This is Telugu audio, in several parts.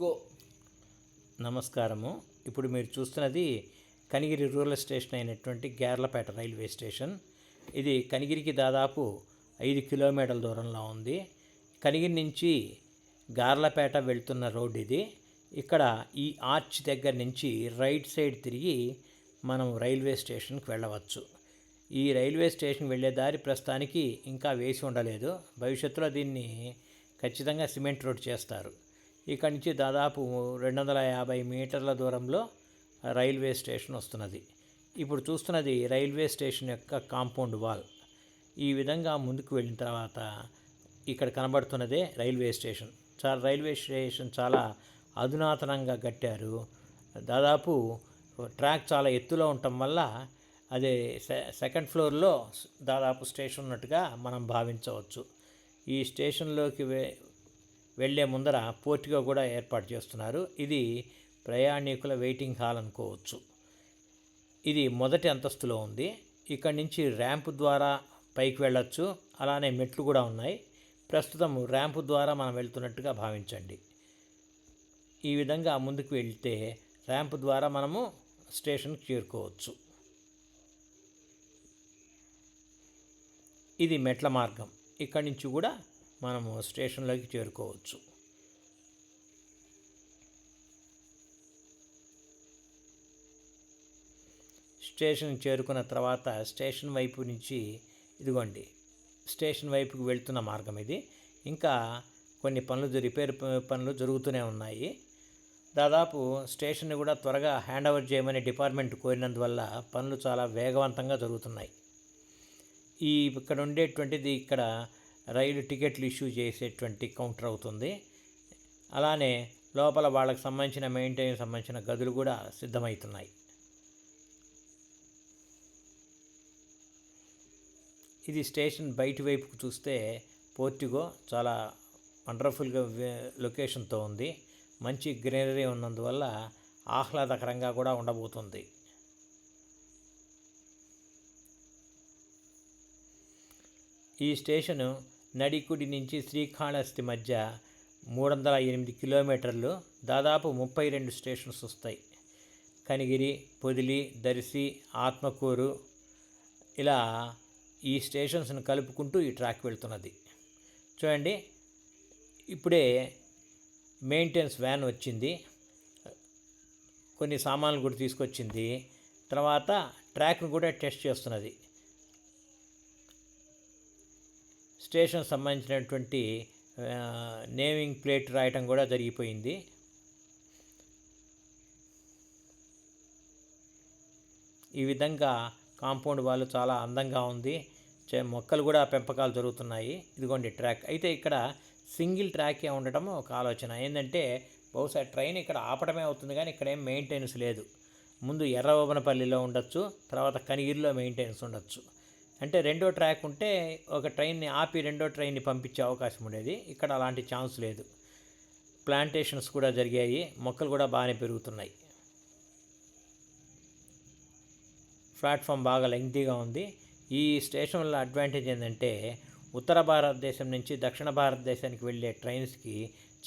గో నమస్కారము. ఇప్పుడు మీరు చూస్తున్నది కనిగిరి రూరల్ స్టేషన్ అయినటువంటి గ్యార్లపేట రైల్వే స్టేషన్. ఇది కనిగిరికి దాదాపు ఐదు కిలోమీటర్ల దూరంలో ఉంది. కనిగిరి నుంచి గార్లపేట వెళ్తున్న రోడ్ ఇది. ఇక్కడ ఈ ఆర్చ్ దగ్గర నుంచి రైట్ సైడ్ తిరిగి మనం రైల్వే స్టేషన్కి వెళ్ళవచ్చు. ఈ రైల్వే స్టేషన్ వెళ్ళే దారి ప్రస్తుతానికి ఇంకా వేసి ఉండలేదు. భవిష్యత్తులో దీన్ని ఖచ్చితంగా సిమెంట్ రోడ్ చేస్తారు. ఇక్కడి నుంచి దాదాపు రెండు వందల యాభై మీటర్ల దూరంలో రైల్వే స్టేషన్ వస్తున్నది. ఇప్పుడు చూస్తున్నది రైల్వే స్టేషన్ యొక్క కాంపౌండ్ వాల్. ఈ విధంగా ముందుకు వెళ్ళిన తర్వాత ఇక్కడ కనబడుతున్నదే రైల్వే స్టేషన్. చాలా రైల్వే స్టేషన్ చాలా అధునాతనంగా కట్టారు. దాదాపు ట్రాక్ చాలా ఎత్తులో ఉండటం వల్ల అదే సె- సెకండ్ ఫ్లోర్లో దాదాపు స్టేషన్ ఉన్నట్టుగా మనం భావించవచ్చు. ఈ స్టేషన్లోకి వెళ్ళే వెళ్ళే ముందర పోర్టికో కూడా ఏర్పాటు చేస్తున్నారు. ఇది ప్రయాణికుల వెయిటింగ్ హాల్ అనుకోవచ్చు. ఇది మొదటి అంతస్తులో ఉంది. ఇక్కడి నుంచి ర్యాంప్ ద్వారా పైకి వెళ్ళొచ్చు. అలానే మెట్లు కూడా ఉన్నాయి. ప్రస్తుతం ర్యాంప్ ద్వారా మనం వెళ్తున్నట్టుగా భావించండి. ఈ విధంగా ముందుకు వెళ్తే ర్యాంప్ ద్వారా మనము స్టేషన్కి చేరుకోవచ్చు. ఇది మెట్ల మార్గం. ఇక్కడి నుంచి కూడా మనము స్టేషన్లోకి చేరుకోవచ్చు. స్టేషన్ చేరుకున్న తర్వాత స్టేషన్ వైపు నుంచి ఇదిగోండి స్టేషన్ వైపుకి వెళ్తున్న మార్గం ఇది. ఇంకా కొన్ని పనులు రిపేర్ పనులు జరుగుతూనే ఉన్నాయి. దాదాపు స్టేషన్ కూడా త్వరగా హ్యాండ్ ఓవర్ చేయమని డిపార్ట్మెంట్ కోరినందువల్ల పనులు చాలా వేగవంతంగా జరుగుతున్నాయి. ఈ ఇక్కడ ఉండేటువంటిది ఇక్కడ రైలు టికెట్లు ఇష్యూ చేసేటువంటి కౌంటర్ అవుతుంది. అలానే లోపల వాళ్ళకి సంబంధించిన మెయింటైన్ సంబంధించిన గదులు కూడా సిద్ధమవుతున్నాయి. ఇది స్టేషన్ బయటి వైపుకు చూస్తే పోర్టిగో చాలా వండర్ఫుల్గా లొకేషన్తో ఉంది. మంచి గ్రీనరీ ఉన్నందువల్ల ఆహ్లాదకరంగా కూడా ఉండబోతుంది. ఈ స్టేషను నడికుడి నుంచి శ్రీకాళహస్తి మధ్య మూడు వందల ఎనిమిది కిలోమీటర్లు దాదాపు ముప్పై రెండు స్టేషన్స్ వస్తాయి. కనిగిరి పొదిలి దర్శి ఆత్మకూరు ఇలా ఈ స్టేషన్స్ను కలుపుకుంటూ ఈ ట్రాక్ వెళ్తున్నది. చూడండి ఇప్పుడే మెయింటెనెన్స్ వ్యాన్ వచ్చింది. కొన్ని సామాన్లు కూడా తీసుకొచ్చింది. తర్వాత ట్రాక్ను కూడా టెస్ట్ చేస్తున్నది. స్టేషన్ సంబంధించినటువంటి నేమింగ్ ప్లేట్ రాయటం కూడా జరిగిపోయింది. ఈ విధంగా కాంపౌండ్ వాళ్ళు చాలా అందంగా ఉంది. చే- మొక్కలు కూడా పెంపకాలు జరుగుతున్నాయి. ఇదిగోండి ట్రాక్. అయితే ఇక్కడ సింగిల్ ట్రాకే ఉండటం ఒక ఆలోచన. ఏంటంటే బహుశా ట్రైన్ ఇక్కడ ఆపటమే అవుతుంది కానీ ఇక్కడ ఏం మెయింటెనెన్స్ లేదు. ముందు ఎర్రవబనపల్లిలో ఉండొచ్చు తర్వాత కనిగిరిలో మెయింటెనెన్స్ ఉండొచ్చు. అంటే రెండో ట్రాక్ ఉంటే ఒక ట్రైన్ని ఆపి రెండో ట్రైన్ని పంపించే అవకాశం ఉండేది. ఇక్కడ అలాంటి ఛాన్స్ లేదు. ప్లాంటేషన్స్ కూడా జరిగాయి. మొక్కలు కూడా బాగానే పెరుగుతున్నాయి. ప్లాట్ఫామ్ బాగా లెంగ్తీగా ఉంది. ఈ స్టేషన్ వల్ల అడ్వాంటేజ్ ఏంటంటే ఉత్తర భారతదేశం నుంచి దక్షిణ భారతదేశానికి వెళ్ళే ట్రైన్స్కి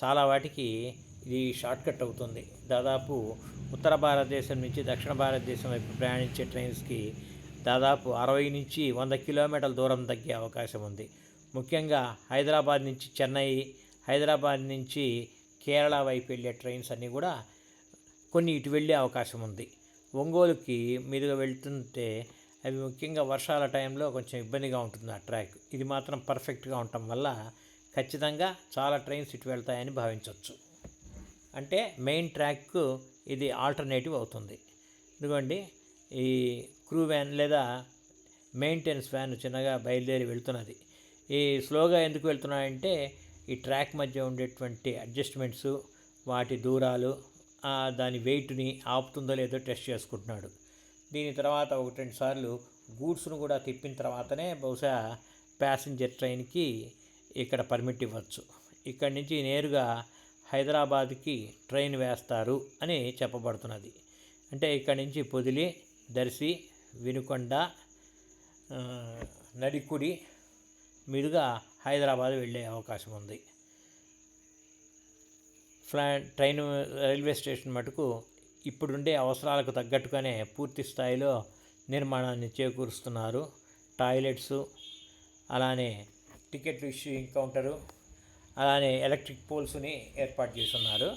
చాలా వాటికి ఇది షార్ట్కట్ అవుతుంది. దాదాపు ఉత్తర భారతదేశం నుంచి దక్షిణ భారతదేశం వైపు ప్రయాణించే ట్రైన్స్కి దాదాపు అరవై నుంచి వంద కిలోమీటర్ల దూరం తగ్గే అవకాశం ఉంది. ముఖ్యంగా హైదరాబాద్ నుంచి చెన్నై హైదరాబాద్ నుంచి కేరళ వైపు వెళ్ళే ట్రైన్స్ అన్నీ కూడా కొన్ని ఇటు వెళ్ళే అవకాశం ఉంది. ఒంగోలుకి మీరుగా వెళ్తుంటే అవి ముఖ్యంగా వర్షాల టైంలో కొంచెం ఇబ్బందిగా ఉంటుంది ఆ ట్రాక్. ఇది మాత్రం పర్ఫెక్ట్గా ఉండటం వల్ల ఖచ్చితంగా చాలా ట్రైన్స్ ఇటు వెళ్తాయని భావించవచ్చు అంటే మెయిన్ ట్రాక్ ఇది ఆల్టర్నేటివ్ అవుతుంది. ఇదిగోండి ఈ క్రూ వ్యాన్ లేదా మెయింటెనెన్స్ వ్యాన్ చిన్నగా బయలుదేరి వెళ్తున్నది. ఈ స్లోగా ఎందుకు వెళ్తున్నాయంటే ఈ ట్రాక్ మధ్య ఉండేటువంటి అడ్జస్ట్మెంట్స్ వాటి దూరాలు దాని వెయిట్ని ఆపుతుందో లేదో టెస్ట్ చేసుకుంటున్నాడు. దీని తర్వాత ఒకటి రెండు సార్లు గూడ్స్ను కూడా తిప్పిన తర్వాతనే బహుశా ప్యాసింజర్ ట్రైన్కి ఇక్కడ పర్మిట్ ఇవ్వచ్చు. ఇక్కడి నుంచి నేరుగా హైదరాబాద్కి ట్రైన్ వేస్తారు అని చెప్పబడుతున్నది. అంటే ఇక్కడి నుంచి పొదిలి దర్శి వినుకొండ నడికుడి మీదుగా హైదరాబాద్ వెళ్ళే అవకాశం ఉంది. ఫ్లా ట్రైన్ రైల్వే స్టేషన్ మటుకు ఇప్పుడుండే అవసరాలకు తగ్గట్టుగానే పూర్తి స్థాయిలో నిర్మాణాన్ని చేకూరుస్తున్నారు. టాయిలెట్స్ అలానే టికెట్ ఇష్యూ కౌంటరు అలానే ఎలక్ట్రిక్ పోల్స్ని ఏర్పాటు చేస్తున్నారు.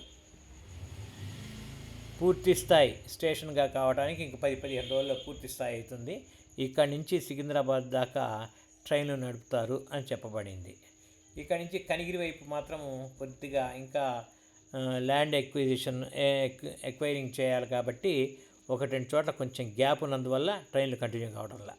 పూర్తి స్థాయి స్టేషన్గా కావడానికి ఇంక పది పదిహేను రోజుల్లో పూర్తి స్థాయి అవుతుంది. ఇక్కడి నుంచి సికింద్రాబాద్ దాకా ట్రైన్లు నడుపుతారు అని చెప్పబడింది. ఇక్కడ నుంచి కనిగిరి వైపు మాత్రం కొద్దిగా ఇంకా ల్యాండ్ ఎక్విజిషన్ ఎక్వైరింగ్ చేయాలి కాబట్టి ఒకటి రెండు చోట్ల కొంచెం గ్యాప్ ఉన్నందువల్ల ట్రైన్లు కంటిన్యూ కావడం వల్ల